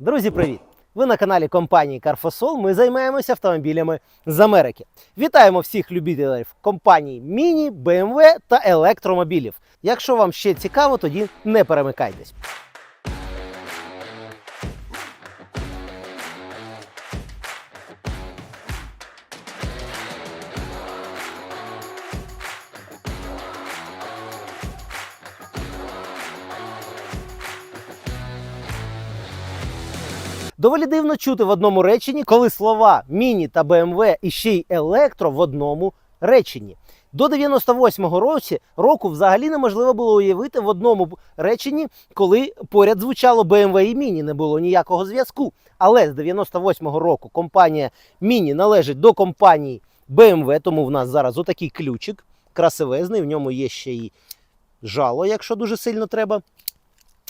Друзі, привіт! Ви на каналі компанії Carfosol. Ми займаємося автомобілями з Америки. Вітаємо всіх любителів компаній Міні, BMW та електромобілів. Якщо вам ще цікаво, тоді не перемикайтесь. Доволі дивно чути в одному реченні, коли слова міні та BMW і ще й електро в одному реченні. До 98-го році року взагалі неможливо було уявити в одному реченні, коли поряд звучало BMW і Міні, не було ніякого зв'язку. Але з 98-го року компанія Міні належить до компанії BMW, тому в нас зараз отакий ключик красивезний, в ньому є ще й жало, якщо дуже сильно треба.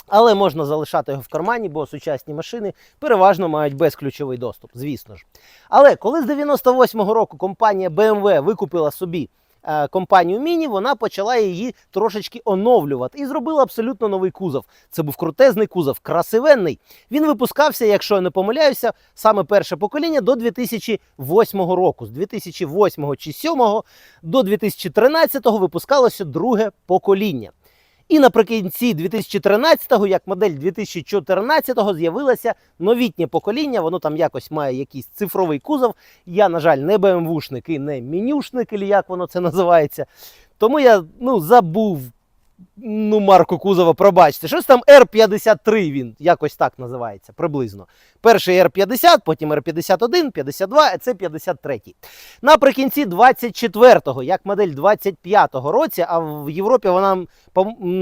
Але можна залишати його в кармані, бо сучасні машини переважно мають безключовий доступ, звісно ж. Але коли з 98-го року компанія BMW викупила собі е, компанію Міні, вона почала її трошечки оновлювати і зробила абсолютно новий кузов. Це був крутезний кузов, красивенний. Він випускався, якщо я не помиляюся, саме перше покоління до 2008 року. З 2008 чи 2007 до 2013 випускалося друге покоління. І наприкінці 2013-го, як модель 2014-го, з'явилося новітнє покоління. Воно там якось має якийсь цифровий кузов. Я, на жаль, не БМВшник і не менюшник, і як воно це називається. Тому я ну, забув ну, марку кузова, пробачте. Щось там R53 він якось так називається, приблизно. Перший R50, потім R51, 52, а це 53. Наприкінці 24-го, як модель 25-го році, а в Європі вона,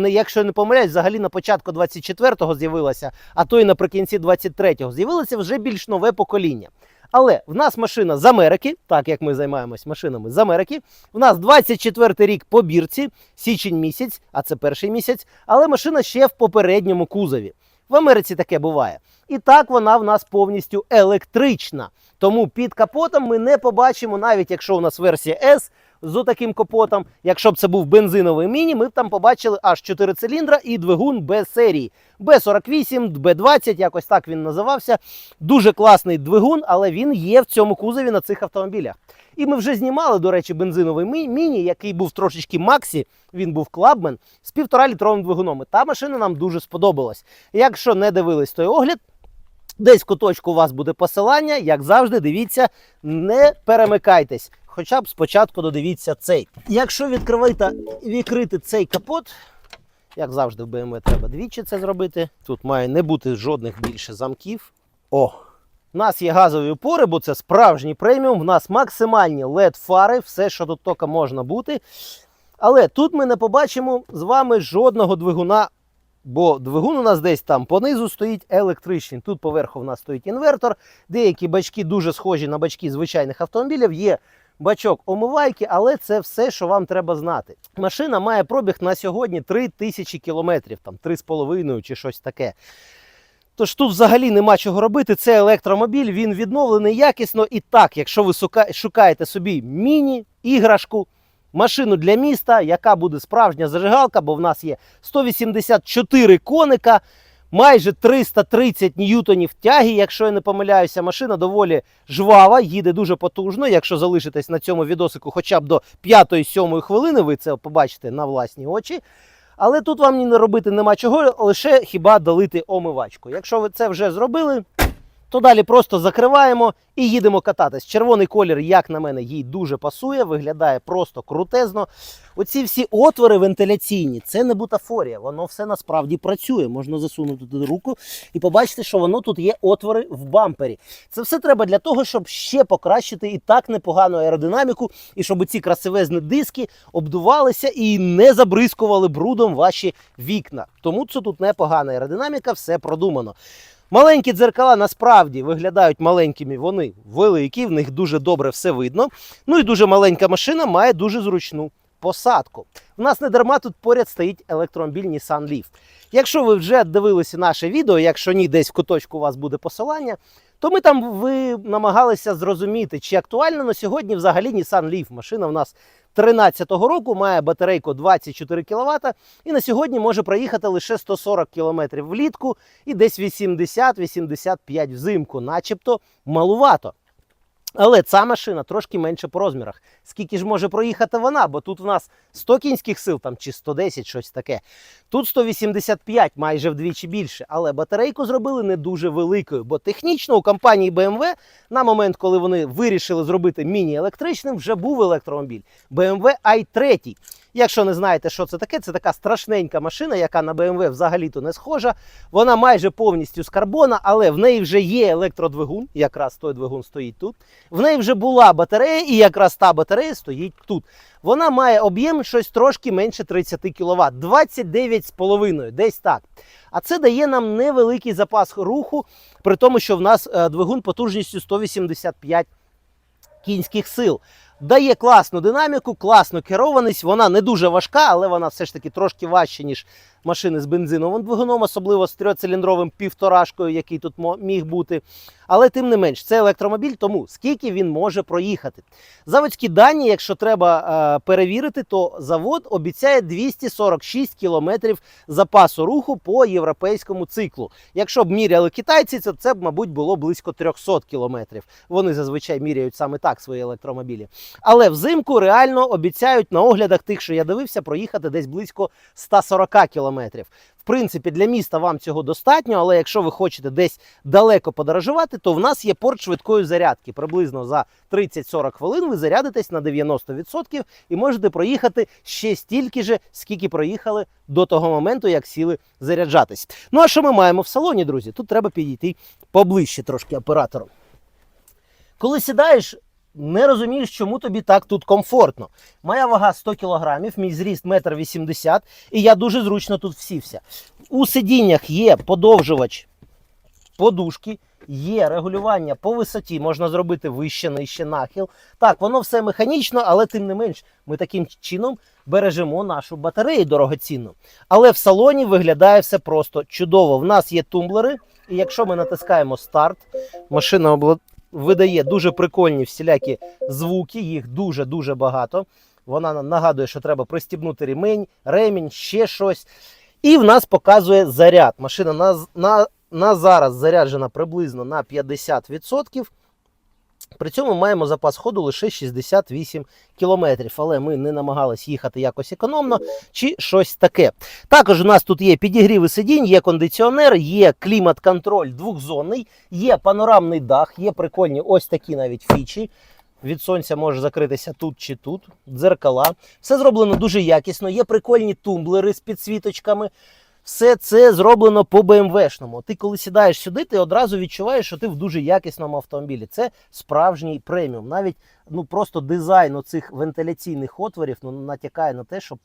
якщо не помиляюсь, взагалі на початку 24-го з'явилася, а то й наприкінці 23-го з'явилося вже більш нове покоління. Але в нас машина з Америки, так як ми займаємось машинами з Америки. В нас 24 рік по бірці, січень місяць, а це перший місяць, але машина ще в попередньому кузові. В Америці таке буває. І так вона в нас повністю електрична. Тому під капотом ми не побачимо, навіть якщо у нас версія S з таким капотом. Якщо б це був бензиновий міні, ми б там побачили аж 4 циліндра і двигун без серії. Б48, Б20, якось так він називався. Дуже класний двигун, але він є в цьому кузові на цих автомобілях. І ми вже знімали, до речі, бензиновий мі- міні, який був трошечки Максі, він був клабмен з півтора літровим двигуном. І та машина нам дуже сподобалась. Якщо не дивились той огляд, десь в куточку у вас буде посилання. Як завжди, дивіться, не перемикайтесь. Хоча б спочатку додивіться цей. Якщо відкрити, відкрити цей капот, як завжди в BMW треба двічі це зробити. Тут має не бути жодних більше замків. О! У нас є газові опори, бо це справжній преміум. У нас максимальні LED-фари, все, що тут тільки можна бути. Але тут ми не побачимо з вами жодного двигуна, бо двигун у нас десь там понизу стоїть електричний. Тут поверху в нас стоїть інвертор. Деякі бачки дуже схожі на бачки звичайних автомобілів. Є бачок омивайки, але це все, що вам треба знати. Машина має пробіг на сьогодні 3000 кілометрів, там 3,5 чи щось таке. Тож тут взагалі нема чого робити. Це електромобіль, він відновлений якісно. І так, якщо ви шукаєте собі міні-іграшку, машину для міста, яка буде справжня зажигалка, бо в нас є 184 коника, майже 330 ньютонів тяги, якщо я не помиляюся, машина доволі жвава, їде дуже потужно. Якщо залишитесь на цьому відосику хоча б до 5-7 хвилини, ви це побачите на власні очі. Але тут вам не робити нема чого, лише хіба долити омивачку. Якщо ви це вже зробили, то далі просто закриваємо і їдемо кататись. Червоний колір, як на мене, їй дуже пасує, виглядає просто крутезно. Оці всі отвори вентиляційні, це не бутафорія, воно все насправді працює. Можна засунути туди руку і побачити, що воно тут є отвори в бампері. Це все треба для того, щоб ще покращити і так непогану аеродинаміку, і щоб ці красивезні диски обдувалися і не забризкували брудом ваші вікна. Тому це тут непогана аеродинаміка, все продумано. Маленькі дзеркала насправді виглядають маленькими, вони великі, в них дуже добре все видно. Ну і дуже маленька машина має дуже зручну посадку. У нас не дарма тут поряд стоїть електромобіль Nissan Leaf. Якщо ви вже дивилися наше відео, якщо ні, десь в куточку у вас буде посилання, То ми там ви намагалися зрозуміти, чи актуально на сьогодні взагалі Nissan Leaf. Машина в нас 13-го року, має батарейку 24 кВт і на сьогодні може проїхати лише 140 км влітку і десь 80-85 взимку, начебто малувато. Але ця машина трошки менше по розмірах. Скільки ж може проїхати вона? Бо тут в нас 100 кінських сил там, чи 110, щось таке. Тут 185, майже вдвічі більше. Але батарейку зробили не дуже великою, бо технічно у компанії BMW на момент, коли вони вирішили зробити міні-електричним, вже був електромобіль BMW i3. Якщо не знаєте, що це таке, це така страшненька машина, яка на BMW взагалі-то не схожа. Вона майже повністю з карбона, але в неї вже є електродвигун. Якраз той двигун стоїть тут. В неї вже була батарея, і якраз та батарея стоїть тут. Вона має об'єм щось трошки менше 30 кВт, 29,5, десь так. А це дає нам невеликий запас руху, при тому, що в нас е, двигун потужністю 185 кінських сил. Дає класну динаміку, класну керованість. Вона не дуже важка, але вона все ж таки трошки важча, ніж машини з бензиновим двигуном, особливо з трьоциліндровим півторашкою, який тут міг бути. Але тим не менш, це електромобіль, тому скільки він може проїхати. Заводські дані, якщо треба е, перевірити, то завод обіцяє 246 кілометрів запасу руху по європейському циклу. Якщо б міряли китайці, то це б, мабуть, було близько 300 кілометрів. Вони зазвичай міряють саме так свої електромобілі. Але взимку реально обіцяють на оглядах тих, що я дивився, проїхати десь близько 140 кілометрів. В принципі, для міста вам цього достатньо, але якщо ви хочете десь далеко подорожувати, то в нас є порт швидкої зарядки. Приблизно за 30-40 хвилин ви зарядитесь на 90% і можете проїхати ще стільки же, скільки проїхали до того моменту, як сіли заряджатись. Ну а що ми маємо в салоні, друзі? Тут треба підійти поближче трошки оператором. Коли сідаєш, не розумієш, чому тобі так тут комфортно. Моя вага 100 кг, мій зріст 1,80 м, і я дуже зручно тут всівся. У сидіннях є подовжувач подушки, є регулювання по висоті, можна зробити вище, нижче нахил. Так, воно все механічно, але тим не менш, ми таким чином бережемо нашу батарею дорогоцінну. Але в салоні виглядає все просто чудово. В нас є тумблери, і якщо ми натискаємо старт, машина обла- видає дуже прикольні всілякі звуки, їх дуже-дуже багато. Вона нагадує, що треба пристібнути ремінь, ремінь, ще щось. І в нас показує заряд. Машина на, на, на зараз заряджена приблизно на 50%. При цьому маємо запас ходу лише 68 кілометрів, але ми не намагались їхати якось економно чи щось таке. Також у нас тут є підігріви сидінь, є кондиціонер, є клімат-контроль двохзонний, є панорамний дах, є прикольні ось такі навіть фічі. Від сонця може закритися тут чи тут, дзеркала. Все зроблено дуже якісно. Є прикольні тумблери з підсвіточками. Все це зроблено по БМВшному. Ти коли сідаєш сюди, ти одразу відчуваєш, що ти в дуже якісному автомобілі. Це справжній преміум. Навіть ну просто дизайн оцих вентиляційних отворів ну, натякає на те, що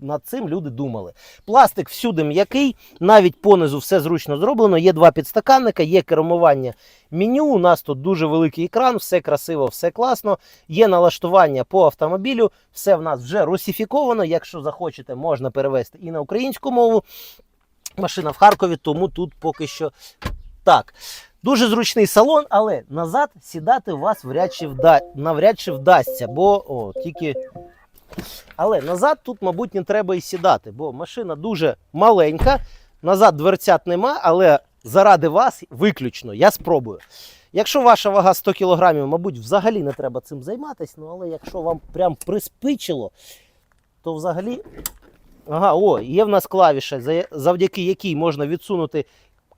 над цим люди думали. Пластик всюди м'який, навіть понизу все зручно зроблено. Є два підстаканника, є кермування меню. У нас тут дуже великий екран, все красиво, все класно. Є налаштування по автомобілю, все в нас вже русифіковано. Якщо захочете, можна перевести і на українську мову. Машина в Харкові, тому тут поки що так. Дуже зручний салон, але назад сідати вас вряд чи вда... навряд чи вдасться, бо о, тільки. Але назад тут, мабуть, не треба і сідати, бо машина дуже маленька. Назад дверцят нема, але заради вас виключно я спробую. Якщо ваша вага 100 кг, мабуть, взагалі не треба цим займатися. Ну, але якщо вам прям приспичило, то взагалі. Ага, о, є в нас клавіша, завдяки якій можна відсунути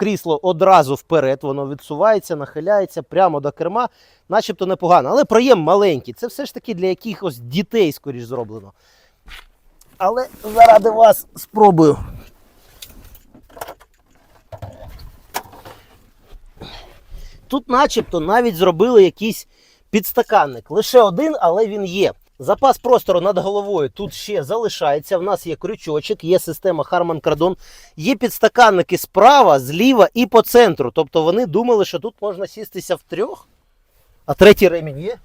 крісло одразу вперед, воно відсувається, нахиляється прямо до керма, начебто непогано. Але проєм маленький. Це все ж таки для якихось дітей, скоріш зроблено. Але заради вас спробую. Тут, начебто, навіть зробили якийсь підстаканник. Лише один, але він є. Запас простору над головою тут ще залишається. В нас є крючочок, є система Harman Kardon, є підстаканники справа, зліва і по центру. Тобто вони думали, що тут можна сістися в трьох. А третій ремінь є.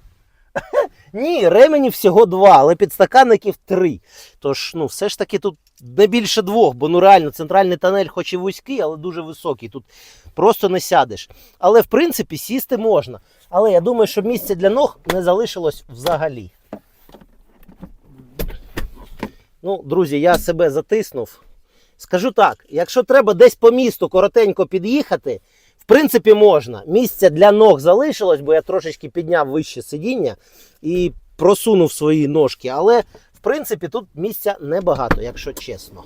Ні, ременів всього два, але підстаканників три. Тож, ну, все ж таки тут не більше двох, бо ну реально центральний тунель, хоч і вузький, але дуже високий. Тут просто не сядеш. Але в принципі сісти можна. Але я думаю, що місця для ног не залишилось взагалі. Ну, друзі, я себе затиснув. Скажу так: якщо треба десь по місту коротенько під'їхати, в принципі, можна. Місця для ног залишилось, бо я трошечки підняв вище сидіння і просунув свої ножки. Але, в принципі, тут місця небагато, якщо чесно.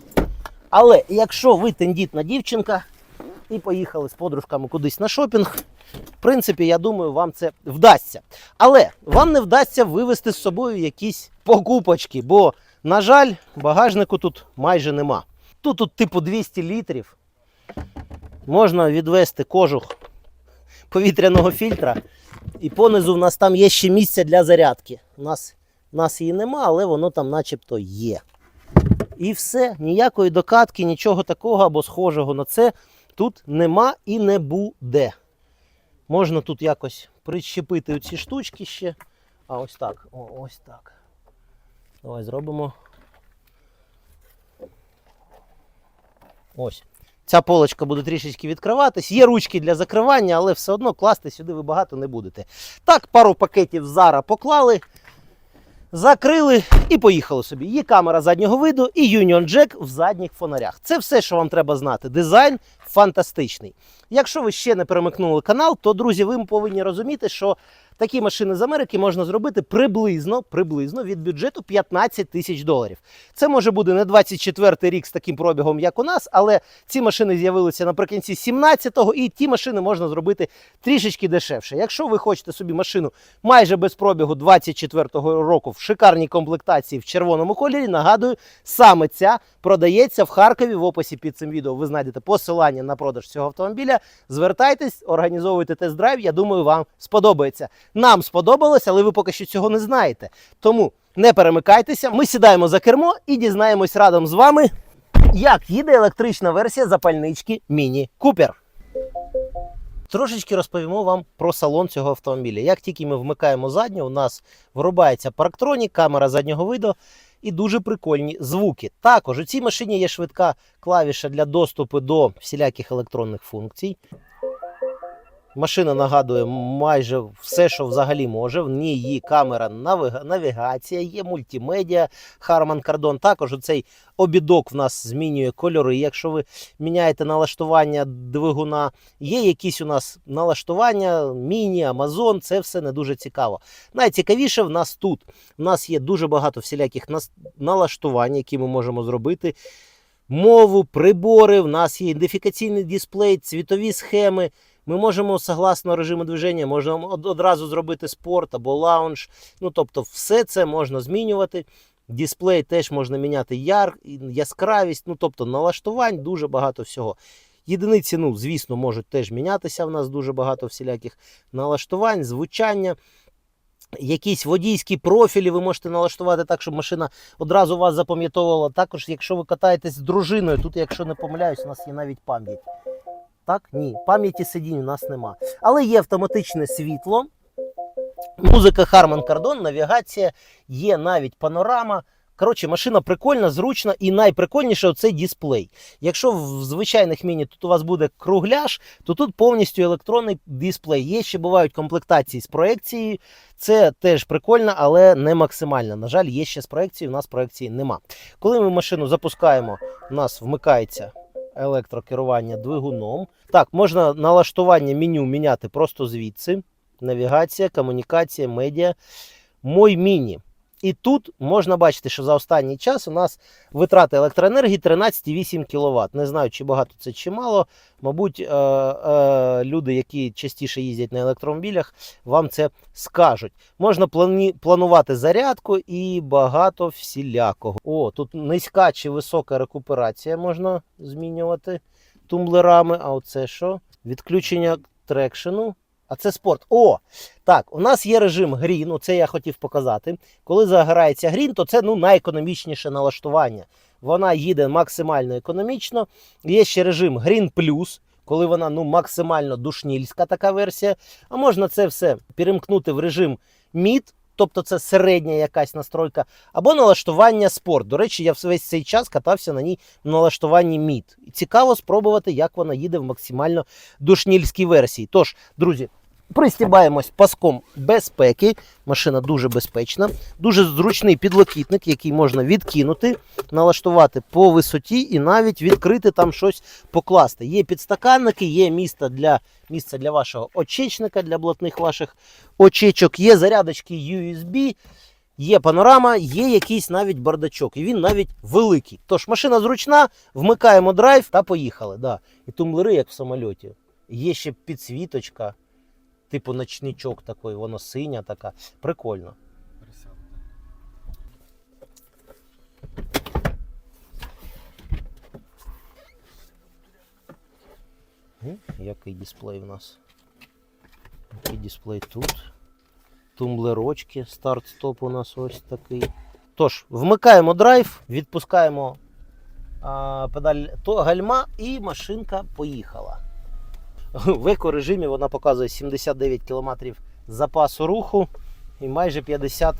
Але якщо ви тендітна дівчинка і поїхали з подружками кудись на шопінг, в принципі, я думаю, вам це вдасться. Але вам не вдасться вивезти з собою якісь покупочки, бо, на жаль, багажнику тут майже нема. Тут, тут типу 200 літрів. Можна відвести кожух повітряного фільтра. І понизу в нас там є ще місце для зарядки. У нас, у нас її нема, але воно там начебто є. І все, ніякої докатки, нічого такого або схожого на це тут нема і не буде. Можна тут якось прищепити ці штучки ще. А ось так. О, ось так. Давай зробимо. Ось. Ця полочка буде трішечки відкриватись. Є ручки для закривання, але все одно класти сюди ви багато не будете. Так, пару пакетів зара поклали, закрили і поїхали собі. Є камера заднього виду і Union Jack в задніх фонарях. Це все, що вам треба знати. Дизайн фантастичний. Якщо ви ще не перемикнули канал, то, друзі, ви повинні розуміти, що такі машини з Америки можна зробити приблизно, приблизно від бюджету 15 тисяч доларів. Це може бути не 24 рік з таким пробігом, як у нас, але ці машини з'явилися наприкінці 17-го, і ті машини можна зробити трішечки дешевше. Якщо ви хочете собі машину майже без пробігу 24-го року в шикарній комплектації в червоному кольорі, нагадую, саме ця продається в Харкові. В описі під цим відео ви знайдете посилання на продаж цього автомобіля. Звертайтесь, організовуйте тест-драйв. Я думаю, вам сподобається. Нам сподобалось, але ви поки що цього не знаєте. Тому не перемикайтеся. Ми сідаємо за кермо і дізнаємось разом з вами, як їде електрична версія запальнички Міні Купер. Трошечки розповімо вам про салон цього автомобіля. Як тільки ми вмикаємо задню, у нас вирубається парктронік, камера заднього виду і дуже прикольні звуки. Також у цій машині є швидка клавіша для доступу до всіляких електронних функцій. Машина нагадує майже все, що взагалі може. В ній є камера навігація, є мультимедіа, Harman Kardon. Також цей обідок в нас змінює кольори. Якщо ви міняєте налаштування двигуна, є якісь у нас налаштування, міні, Amazon, це все не дуже цікаво. Найцікавіше в нас тут. У нас є дуже багато всіляких налаштувань, які ми можемо зробити. Мову, прибори, в нас є ідентифікаційний дисплей, цвітові схеми. Ми можемо, согласно режиму движення, можемо одразу зробити спорт або лаунж. Ну, тобто, все це можна змінювати. Дисплей теж можна міняти яр, яскравість, ну тобто налаштувань дуже багато всього. Єдиниці, ну, звісно, можуть теж мінятися. В нас дуже багато всіляких налаштувань, звучання. Якісь водійські профілі ви можете налаштувати так, щоб машина одразу вас запам'ятовувала. Також, якщо ви катаєтесь з дружиною, тут, якщо не помиляюсь, у нас є навіть пам'ять. Так? Ні, пам'яті сидінь у нас нема. Але є автоматичне світло, музика Harman Kardon, навігація, є навіть панорама. Коротше, машина прикольна, зручна і найприкольніше оцей дисплей. Якщо в звичайних міні тут у вас буде кругляш, то тут повністю електронний дисплей. Є ще бувають комплектації з проекцією. Це теж прикольно, але не максимально. На жаль, є ще з проекцією, у нас проекції нема. Коли ми машину запускаємо, у нас вмикається електрокерування двигуном. Так, можна налаштування меню міняти просто звідси. Навігація, комунікація, медіа. Мой міні. І тут можна бачити, що за останній час у нас витрати електроенергії 13,8 кВт. Не знаю, чи багато це чи мало. Мабуть, е- е- люди, які частіше їздять на електромобілях, вам це скажуть. Можна плані- планувати зарядку і багато всілякого. О, тут низька чи висока рекуперація можна змінювати тумблерами. А оце що? Відключення трекшену. А це спорт. О! Так, у нас є режим грін, це я хотів показати. Коли загорається грін, то це ну, найекономічніше налаштування. Вона їде максимально економічно. Є ще режим Green Plus, коли вона ну, максимально душнільська така версія. А можна це все перемкнути в режим мід. тобто це середня якась настройка, або налаштування спорт. До речі, я весь цей час катався на ній в налаштуванні мід. Цікаво спробувати, як вона їде в максимально душнільській версії. Тож, друзі, пристібаємось паском безпеки. Машина дуже безпечна, дуже зручний підлокітник, який можна відкинути, налаштувати по висоті і навіть відкрити там щось покласти. Є підстаканники, є місце для, місце для вашого очечника, для блатних ваших очечок, є зарядочки USB. Є панорама, є якийсь навіть бардачок, і він навіть великий. Тож машина зручна, вмикаємо драйв та поїхали. Да. І тумблери, як в самольоті. Є ще підсвіточка, типу ночничок такий, воно синя така. Прикольно. Який дисплей в нас? Який дисплей тут? Тумблерочки, старт-стоп у нас ось такий. Тож, вмикаємо драйв, відпускаємо а, педаль то гальма і машинка поїхала. В екорежимі вона показує 79 км запасу руху і майже 50%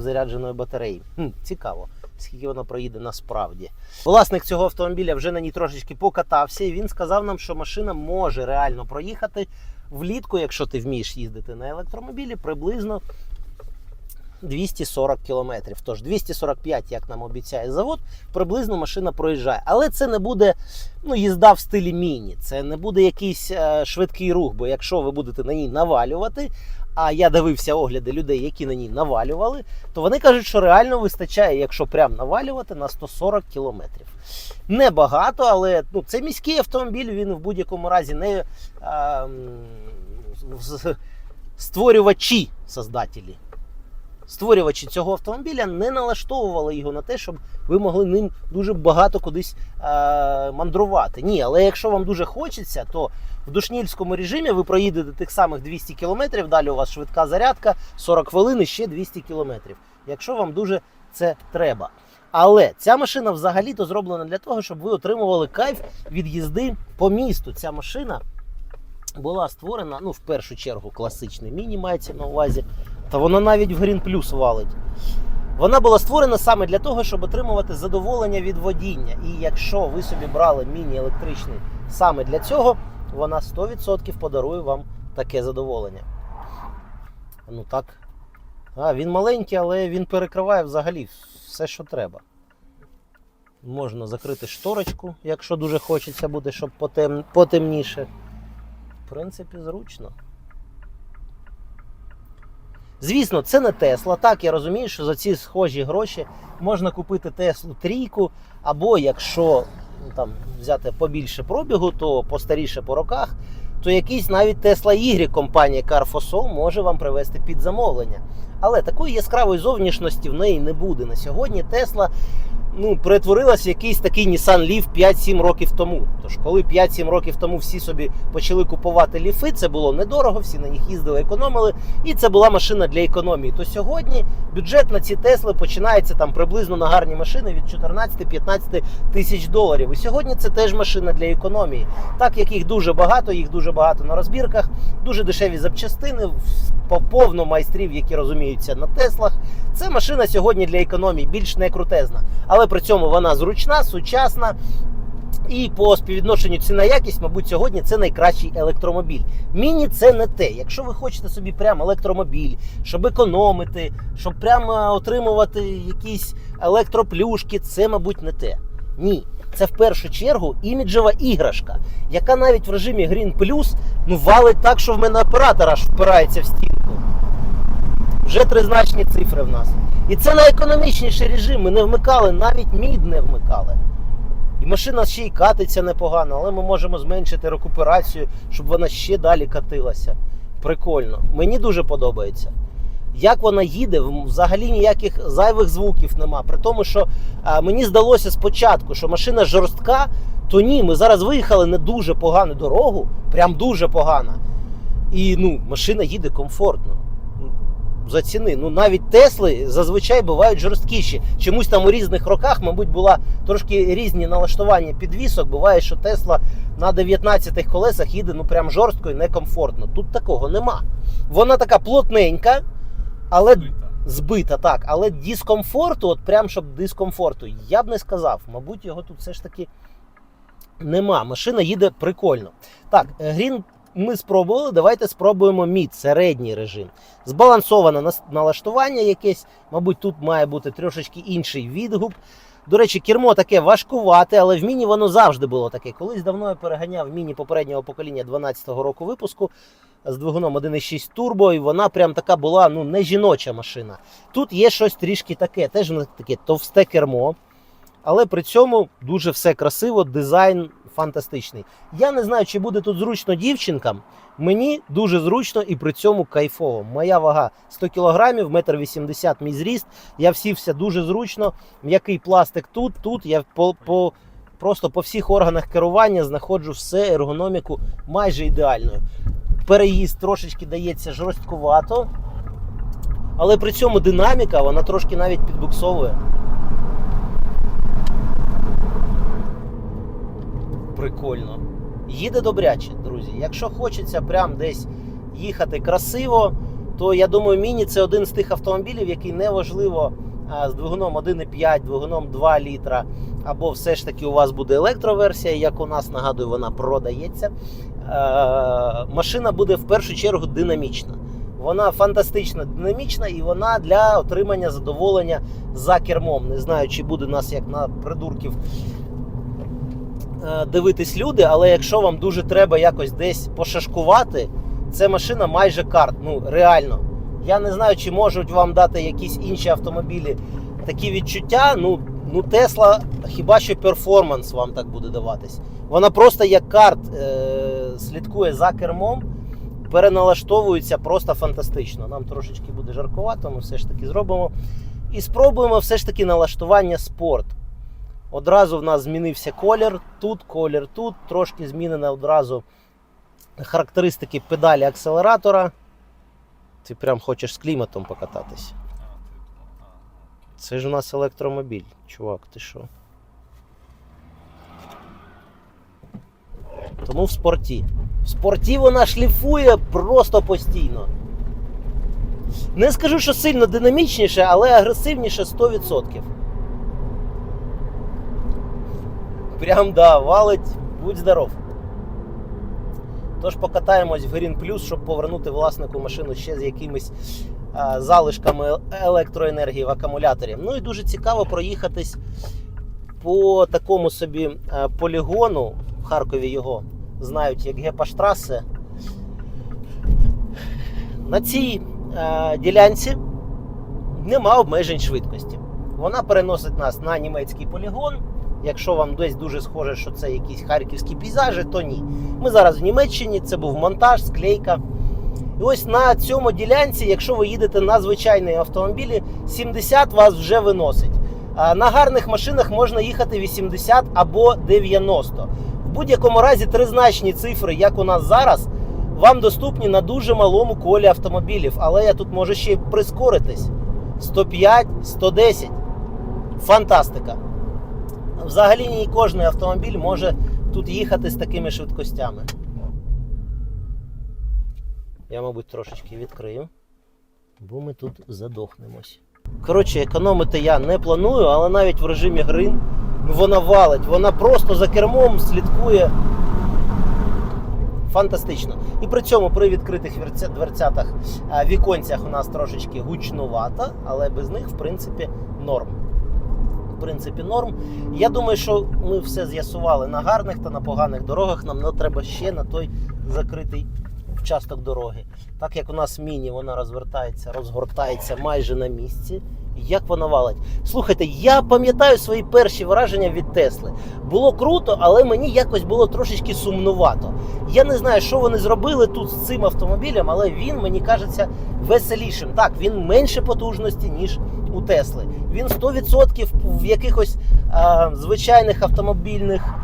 зарядженої батареї. Хм, цікаво, скільки вона проїде насправді. Власник цього автомобіля вже на ній трошечки покатався, і він сказав нам, що машина може реально проїхати влітку, якщо ти вмієш їздити на електромобілі, приблизно 240 кілометрів. Тож 245, як нам обіцяє завод, приблизно машина проїжджає. Але це не буде ну, їзда в стилі міні, це не буде якийсь е, швидкий рух, бо якщо ви будете на ній навалювати, а я дивився огляди людей, які на ній навалювали, то вони кажуть, що реально вистачає, якщо прям навалювати, на 140 кілометрів. Небагато, але ну, це міський автомобіль, він в будь-якому разі не е, з- створювачі создателі. Створювачі цього автомобіля не налаштовували його на те, щоб ви могли ним дуже багато кудись е, мандрувати. Ні, але якщо вам дуже хочеться, то в душнільському режимі ви проїдете тих самих 200 км, далі у вас швидка зарядка, 40 хвилин і ще 200 км, якщо вам дуже це треба. Але ця машина взагалі-то зроблена для того, щоб ви отримували кайф від їзди по місту. Ця машина була створена, ну, в першу чергу, класичний міні мається на увазі, та вона навіть в Green Plus валить. Вона була створена саме для того, щоб отримувати задоволення від водіння. І якщо ви собі брали міні електричний саме для цього, вона 100% подарує вам таке задоволення. Ну так. А, він маленький, але він перекриває взагалі все, що треба. Можна закрити шторочку, якщо дуже хочеться буде, щоб потем... потемніше. В принципі, зручно. Звісно, це не Тесла. Так, я розумію, що за ці схожі гроші можна купити Теслу трійку, або якщо ну, там, взяти побільше пробігу, то постаріше по роках, то якийсь навіть Тесла Y компанії Carfoso може вам привезти під замовлення. Але такої яскравої зовнішності в неї не буде. На сьогодні Тесла ну, перетворилась в якийсь такий Nissan Leaf 5-7 років тому. Тож, коли 5-7 років тому всі собі почали купувати ліфи, це було недорого, всі на них їздили, економили, і це була машина для економії. То сьогодні бюджет на ці Тесли починається там приблизно на гарні машини від 14-15 тисяч доларів. І сьогодні це теж машина для економії. Так як їх дуже багато, їх дуже багато на розбірках, дуже дешеві запчастини, по повно майстрів, які розуміються на Теслах. Це машина сьогодні для економії, більш не крутезна. Але при цьому вона зручна, сучасна. І по співвідношенню ціна якість, мабуть, сьогодні це найкращий електромобіль. Міні це не те. Якщо ви хочете собі прям електромобіль, щоб економити, щоб прямо отримувати якісь електроплюшки, це, мабуть, не те. Ні. Це в першу чергу іміджева іграшка, яка навіть в режимі Green Plus ну, валить так, що в мене оператор аж впирається в стінку. Вже тризначні цифри в нас. І це найекономічніший режим. Ми не вмикали, навіть мід не вмикали. І машина ще й катиться непогано, але ми можемо зменшити рекуперацію, щоб вона ще далі катилася. Прикольно. Мені дуже подобається. Як вона їде, взагалі ніяких зайвих звуків нема. При тому, що а, мені здалося спочатку, що машина жорстка, то ні, ми зараз виїхали на дуже погану дорогу, прям дуже погана. І ну, машина їде комфортно. Ну, Заціни. Ну навіть Тесли зазвичай бувають жорсткіші. Чомусь там у різних роках, мабуть, була трошки різні налаштування підвісок. Буває, що Тесла на 19 колесах їде ну прям жорстко і некомфортно. Тут такого нема. Вона така плотненька, Але Збита. збита, так, але дискомфорту, от прям щоб дискомфорту, я б не сказав. Мабуть, його тут все ж таки нема. Машина їде прикольно. Так, е, Грін ми спробували. Давайте спробуємо мід, середній режим. Збалансоване налаштування якесь. Мабуть, тут має бути трошечки інший відгук. До речі, кермо таке важкувате, але в міні воно завжди було таке. Колись давно я переганяв міні попереднього покоління 12-го року випуску з двигуном 1.6 турбо, і вона прям така була ну не жіноча машина. Тут є щось трішки таке, теж таке товсте кермо, але при цьому дуже все красиво, дизайн фантастичний. Я не знаю, чи буде тут зручно дівчинкам. Мені дуже зручно і при цьому кайфово. Моя вага 100 кг, 1,80 м мій зріст. Я всівся дуже зручно. М'який пластик тут, тут. Я по, по, просто по всіх органах керування знаходжу все ергономіку майже ідеальною. Переїзд трошечки дається жорсткувато, але при цьому динаміка вона трошки навіть підбуксовує. Прикольно. Їде добряче, друзі. Якщо хочеться прям десь їхати красиво, то я думаю, міні це один з тих автомобілів, який неважливо з двигуном 1,5, двигуном 2 літра, або все ж таки у вас буде електроверсія, як у нас нагадую, вона продається. Машина буде в першу чергу динамічна. Вона фантастично динамічна і вона для отримання задоволення за кермом. Не знаю, чи буде нас як на придурків дивитись люди, але якщо вам дуже треба якось десь пошашкувати, це машина майже карт. Ну реально. Я не знаю, чи можуть вам дати якісь інші автомобілі такі відчуття. Ну, ну Тесла, хіба що перформанс вам так буде даватись. Вона просто як карт е- слідкує за кермом, переналаштовується просто фантастично. Нам трошечки буде жаркувато, ми все ж таки зробимо. І спробуємо все ж таки налаштування спорт. Одразу в нас змінився колір тут, колір тут, трошки змінена одразу характеристики педалі акселератора. Ти прям хочеш з кліматом покататись. Це ж у нас електромобіль, чувак, ти що? Тому в спорті. В спорті вона шліфує просто постійно. Не скажу, що сильно динамічніше, але агресивніше 100%. Прям да, валить, будь здоров. Тож покатаємось в Green Plus, щоб повернути власнику машину ще з якимись а, залишками електроенергії в акумуляторі. Ну і дуже цікаво проїхатись по такому собі а, полігону. В Харкові його знають як Гепаштрасе. На цій е, ділянці нема обмежень швидкості. Вона переносить нас на німецький полігон. Якщо вам десь дуже схоже, що це якісь харківські пейзажі, то ні. Ми зараз в Німеччині, це був монтаж, склейка. І ось на цьому ділянці, якщо ви їдете на звичайній автомобілі, 70 вас вже виносить. На гарних машинах можна їхати 80 або 90. В будь-якому разі тризначні цифри, як у нас зараз, вам доступні на дуже малому колі автомобілів. Але я тут можу ще й прискоритись. 105, 110. Фантастика. Взагалі не кожен автомобіль може тут їхати з такими швидкостями. Я, мабуть, трошечки відкрию, бо ми тут задохнемось. Коротше, економити я не планую, але навіть в режимі гри вона валить. Вона просто за кермом слідкує. Фантастично. І при цьому при відкритих дверцятах віконцях у нас трошечки гучнувато, але без них, в принципі, норм. В принципі, норм. Я думаю, що ми все з'ясували на гарних та на поганих дорогах. Нам не треба ще на той закритий участок дороги. Так як у нас міні, вона розвертається, розгортається майже на місці. Як вона валить? Слухайте, я пам'ятаю свої перші враження від Тесли. Було круто, але мені якось було трошечки сумнувато. Я не знаю, що вони зробили тут з цим автомобілем, але він мені кажеться веселішим. Так, він менше потужності, ніж у Тесли. Він 100% в якихось а, звичайних автомобільних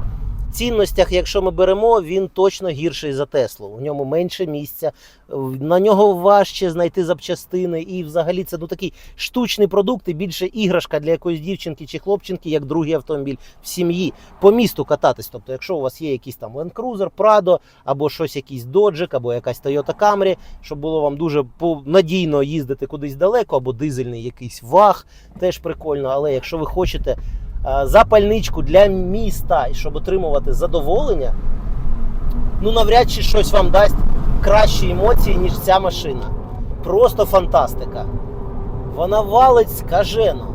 цінностях, якщо ми беремо, він точно гірший за Теслу. У ньому менше місця, на нього важче знайти запчастини. І взагалі це ну такий штучний продукт і більше іграшка для якоїсь дівчинки чи хлопчинки, як другий автомобіль в сім'ї. По місту кататись. Тобто, якщо у вас є якийсь там Land Cruiser, Prado, або щось, якийсь Dodge, або якась Toyota Camry, щоб було вам дуже надійно їздити кудись далеко, або дизельний якийсь ваг, теж прикольно. Але якщо ви хочете запальничку для міста, щоб отримувати задоволення, ну навряд чи щось вам дасть кращі емоції, ніж ця машина. Просто фантастика. Вона валить скажено.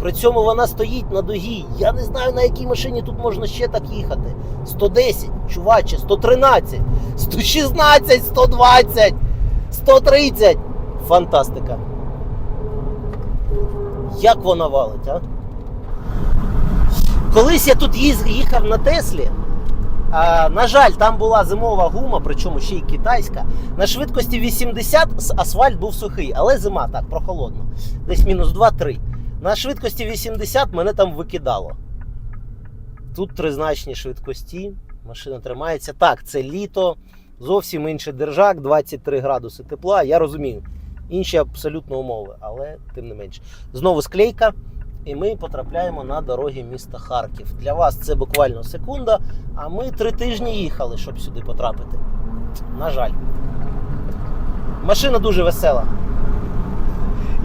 При цьому вона стоїть на дугі. Я не знаю, на якій машині тут можна ще так їхати. 110, чуваче, 113, 116, 120, 130. Фантастика. Як вона валить, а? Колись я тут їхав на Теслі. А, на жаль, там була зимова гума, причому ще й китайська. На швидкості 80 асфальт був сухий, але зима так, прохолодно. Десь мінус 2-3. На швидкості 80 мене там викидало. Тут тризначні швидкості, машина тримається. Так, це літо, зовсім інший держак, 23 градуси тепла. Я розумію, інші абсолютно умови, але тим не менше. Знову склейка, і ми потрапляємо на дороги міста Харків. Для вас це буквально секунда, а ми три тижні їхали, щоб сюди потрапити. На жаль. Машина дуже весела.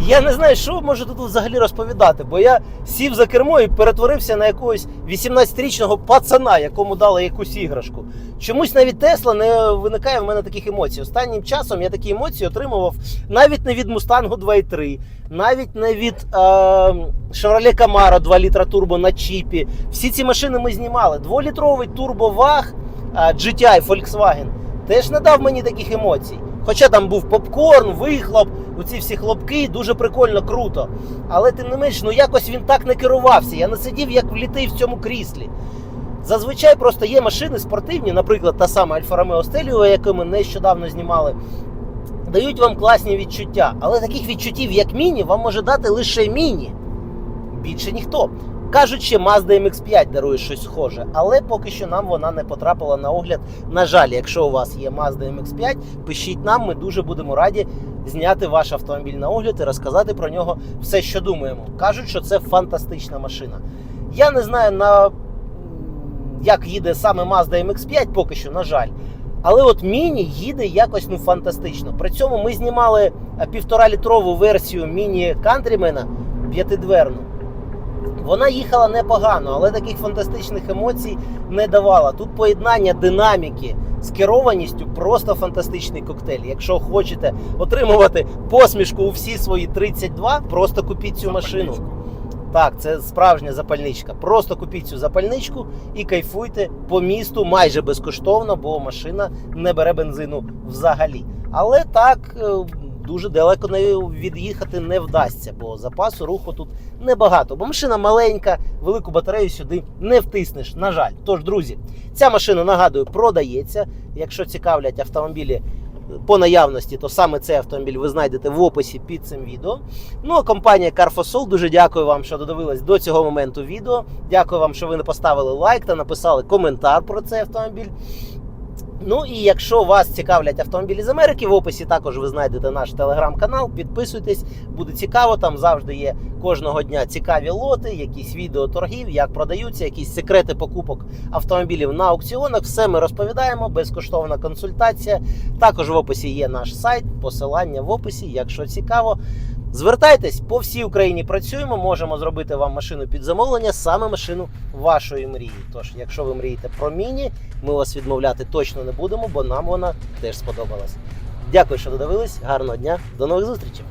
Я не знаю, що можу тут взагалі розповідати, бо я сів за кермо і перетворився на якогось 18-річного пацана, якому дали якусь іграшку. Чомусь навіть Тесла не виникає в мене таких емоцій. Останнім часом я такі емоції отримував навіть не від Mustang 2.3, навіть не від е, Chevrolet Camaro 2 літра турбо на чіпі. Всі ці машини ми знімали. Дволітровий турбоваг е, GTI Volkswagen теж не дав мені таких емоцій. Хоча там був попкорн, вихлоп, оці всі хлопки, дуже прикольно, круто. Але тим не менш, ну якось він так не керувався. Я не сидів як влітий в цьому кріслі. Зазвичай просто є машини спортивні, наприклад, та сама Альфа Ромео Стеліо, яку ми нещодавно знімали, дають вам класні відчуття. Але таких відчуттів, як міні, вам може дати лише міні. Більше ніхто. Кажуть, ще Mazda MX5 дарує щось схоже, але поки що нам вона не потрапила на огляд. На жаль, якщо у вас є Mazda MX5, пишіть нам, ми дуже будемо раді зняти ваш автомобіль на огляд і розказати про нього все, що думаємо. Кажуть, що це фантастична машина. Я не знаю на як їде саме Mazda MX5, поки що, на жаль. Але от міні їде якось ну фантастично. При цьому ми знімали е, півтора літрову версію міні Countryman п'ятидверну. Вона їхала непогано, але таких фантастичних емоцій не давала. Тут поєднання динаміки з керованістю просто фантастичний коктейль. Якщо хочете отримувати посмішку у всі свої 32, просто купіть цю машину. Так, це справжня запальничка. Просто купіть цю запальничку і кайфуйте по місту майже безкоштовно, бо машина не бере бензину взагалі. Але так е, дуже далеко нею від'їхати не вдасться, бо запасу руху тут небагато. Бо машина маленька, велику батарею сюди не втиснеш. На жаль. Тож, друзі, ця машина нагадую продається. Якщо цікавлять автомобілі по наявності, то саме цей автомобіль ви знайдете в описі під цим відео. Ну а компанія Carfosol, дуже дякую вам, що додивились до цього моменту відео. Дякую вам, що ви не поставили лайк та написали коментар про цей автомобіль. Ну і якщо вас цікавлять автомобілі з Америки, в описі також ви знайдете наш телеграм-канал. Підписуйтесь, буде цікаво. Там завжди є кожного дня цікаві лоти, якісь відео торгів, як продаються, якісь секрети покупок автомобілів на аукціонах. Все ми розповідаємо, безкоштовна консультація. Також в описі є наш сайт, посилання в описі, якщо цікаво. Звертайтесь по всій Україні. Працюємо, можемо зробити вам машину під замовлення, саме машину вашої мрії. Тож, якщо ви мрієте про міні, ми вас відмовляти точно не будемо, бо нам вона теж сподобалась. Дякую, що додивились. Гарного дня, до нових зустрічей!